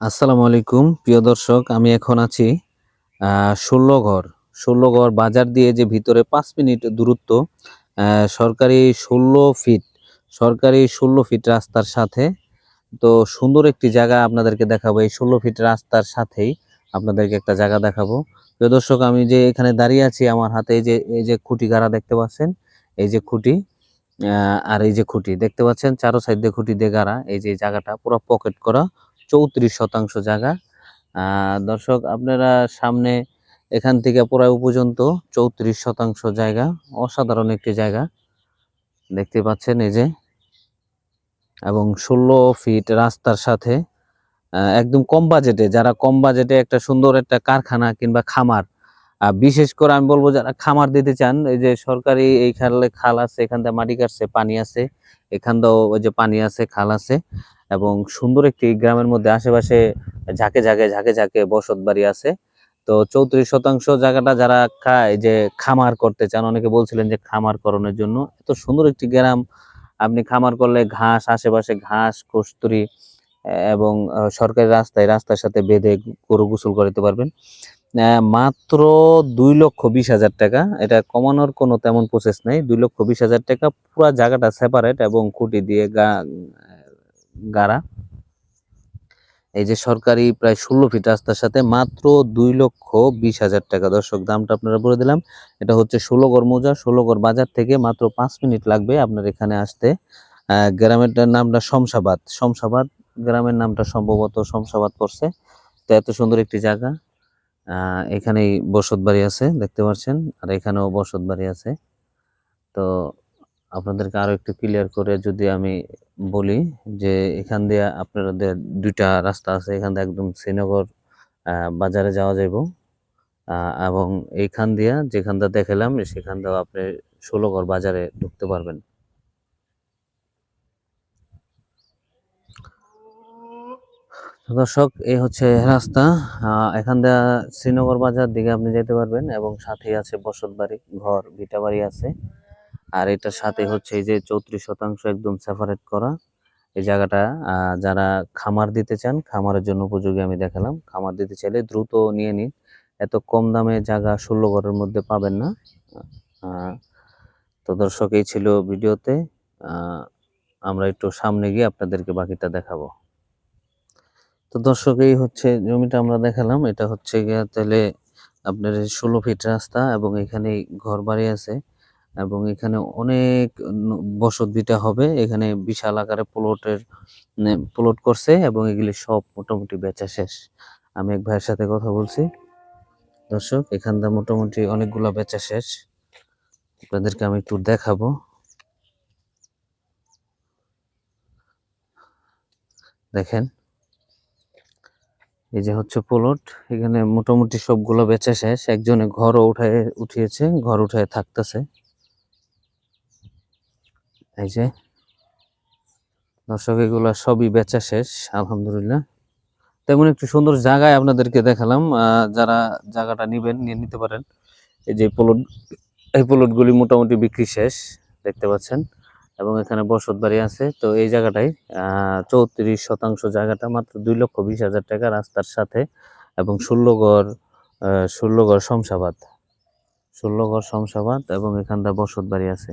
আসসালামু আলাইকুম, প্রিয় দর্শক, আমি এখন আছি ষোলোঘর ষোলোঘর বাজার দিয়ে যে ভিতরে পাঁচ মিনিট দূরত্ব সরকারি ষোলো ফিট, সরকারি ষোলো ফিট রাস্তার সাথে, তো সুন্দর একটি জায়গা আপনাদেরকে দেখাবো। এই ষোলো ফিট রাস্তার সাথেই আপনাদেরকে একটা জায়গা দেখাবো। প্রিয় দর্শক, আমি যে এখানে দাঁড়িয়ে আছি, আমার হাতে এই যে এই যে খুঁটি গাড়া দেখতে পাচ্ছেন, এই যে খুঁটি আর এই যে খুঁটি, দেখতে পাচ্ছেন চারো সাইড দিয়ে খুঁটি দিয়ে গাড়া, এই যে জায়গাটা পুরো পকেট করা চৌত্রিশ শতাংশ জায়গা। দর্শক, আপনারা সামনে এখান থেকে পুরা পর্যন্ত চৌত্রিশ শতাংশ জায়গা, অসাধারণ একটি জায়গা। দেখতে পাচ্ছেন এই যে, এবং ষোলো ফিট রাস্তার সাথে একদম কম বাজেটে, যারা কম বাজেটে একটা সুন্দর একটা কারখানা কিংবা খামার বিশেষ করে আমি বলব যারা খামার দিতে চান, এই যে সরকারি এই খালে খাল আছে, এখান থেকে মাটি কাটছে, পানি আছে, এখান দিয়েও ওই যে পানি আছে, খাল আছে। এবং সুন্দর একটি গ্রামের মধ্যে আশেপাশে ঝাঁকে ঝাঁকে ঝাঁকে ঝাঁকে বসত বাড়ি আছে। তো চৌত্রিশ শতাংশ জায়গাটা যারা খায়, যে খামার করতে চান, অনেকে বলছিলেন যে খামার করণের জন্য। এত সুন্দর একটি গ্রাম, আপনি খামার করলে ঘাস, আশেপাশে ঘাস, কস্তুরি এবং সরকারি রাস্তায় রাস্তার সাথে বেঁধে গরু গোসল করাতে পারবেন। মাত্র দুই লক্ষ বিশ হাজার টাকা। এটা কমানোর কোনো তেমন প্রসেস নেই। দুই লক্ষ বিশ হাজার টাকা, পুরো জায়গাটা সেপারেট এবং খুঁটি দিয়ে গা গাড়া। এই যে সরকারি প্রায় ষোলো ফিট রাস্তার সাথে মাত্র দুই লক্ষ বিশ হাজার টাকা। দর্শক, দামটা আপনারা বলে দিলাম, এটা হচ্ছে ষোলোগড় মৌজা ষোলোগড় বাজার থেকে মাত্র পাঁচ মিনিট লাগবে আপনার এখানে আসতে। গ্রামের নামটা শমশাবাদ। শমশাবাদ, গ্রামের নামটা সম্ভবত শমশাবাদ পড়ছে। তো এত সুন্দর একটি জায়গা। এখানেই বসত বাড়ি আছে, দেখতে পাচ্ছেন। আর এখানেও বসত বাড়ি আছে। তো আপনাদেরকে আরও একটু ক্লিয়ার করে যদি আমি বলি যে এখান দিয়ে আপনাদের দুইটা রাস্তা আছে এখান দিয়ে একদম শ্রীনগর বাজারে যাওয়া আহ, এবং এইখান দিয়া যেখানটা দেখালাম সেখান দিয়েও আপনি ষোলোগড় বাজারে ঢুকতে পারবেন। দর্শক এই হচ্ছে রাস্তা। এখান দিয়ে শ্রীনগর বাজার দিকে আপনি যেতে পারবেন এবং সাথেই আছে বসত বাড়ি ঘর ভিটা বাড়ি আছে। আর এটার সাথে হচ্ছে এই যে চৌত্রিশ শতাংশ একদম সেপারেট করা। এই জায়গাটা যারা খামার দিতে চান, খামারের জন্য উপযোগী আমি দেখালাম। খামার দিতে চাইলে দ্রুত নিয়ে নিন। এত কম দামে জায়গা ষোলো ঘরের মধ্যে পাবেন না। তো দর্শক, এই ছিল ভিডিওতে। আমরা একটু সামনে গিয়ে আপনাদেরকে বাকিটা দেখাবো। তো দর্শক, এই হচ্ছে জমিটা আমরা দেখালাম। এটা হচ্ছে গিয়া তাহলে আপনার ষোলো ফিট রাস্তা এবং এখানে ঘর বাড়ি আছে। এবং এখানে অনেক বসত ভিটা হবে। এখানে বিশাল আকারে প্লটের প্লট করছে এবং এগুলি সব মোটামুটি বেচা শেষ। আমি এক ভাইয়ের সাথে কথা বলছি। দর্শক এখানটা মোটামুটি অনেকগুলা বেচা শেষ। আপনাদেরকে আমি একটু দেখাবো। দেখেন। এই যে হচ্ছে প্লট। এখানে মোটামুটি সবগুলো বেচা শেষ। একজনে ঘরও উঠায়, উঠিয়েছে, ঘর উঠায় থাকতেছে। এই যে, দর্শক, এগুলা সবই বেচা শেষ, আলহামদুলিল্লাহ। তেমন একটু সুন্দর জায়গায় আপনাদেরকে দেখালাম যারা জায়গাটা নিবেন, নিয়ে নিতে পারেন। এই যে প্লট, এই প্লটগুলি মোটামুটি বিক্রি শেষ, দেখতে পাচ্ছেন। এবং এখানে বসত বাড়ি আছে, তো এই জায়গাটাই চৌত্রিশ শতাংশ জায়গাটা, মাত্র দুই লক্ষ বিশ হাজার টাকা রাস্তার সাথে, এবং ষোলোগড় ষোলোগড় শমশাবাদ। ষোলোগড় শমশাবাদ, এবং এখানটা বসত বাড়ি আছে।